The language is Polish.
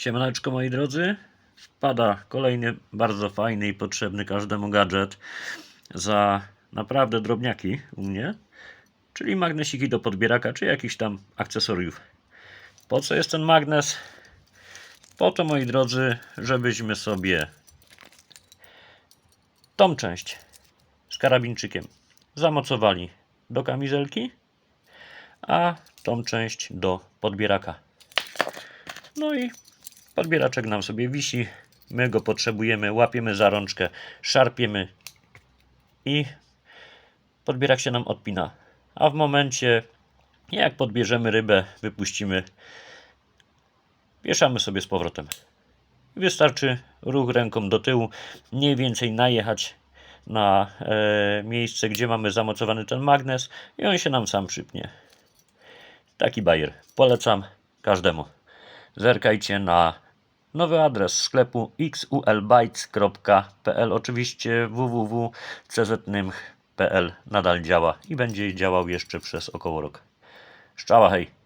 Siemaneczko moi drodzy. Wpada kolejny bardzo fajny i potrzebny każdemu gadżet za naprawdę drobniaki u mnie, czyli magnesiki do podbieraka, czy jakichś tam akcesoriów. Po co jest ten magnes? Po to moi drodzy, żebyśmy sobie tą część z karabinczykiem zamocowali do kamizelki, a tą część do podbieraka. No i podbieraczek nam sobie wisi. My go potrzebujemy, łapiemy za rączkę, szarpiemy i podbierak się nam odpina. A w momencie, jak podbierzemy rybę, wypuścimy, wieszamy sobie z powrotem. Wystarczy ruch ręką do tyłu, mniej więcej najechać na e, miejsce, gdzie mamy zamocowany ten magnes i on się nam sam przypnie. Taki bajer. Polecam każdemu. Zerkajcie na nowy adres sklepu xulbytes.pl. Oczywiście www.cznym.pl nadal działa i będzie działał jeszcze przez około rok. Szczała hej!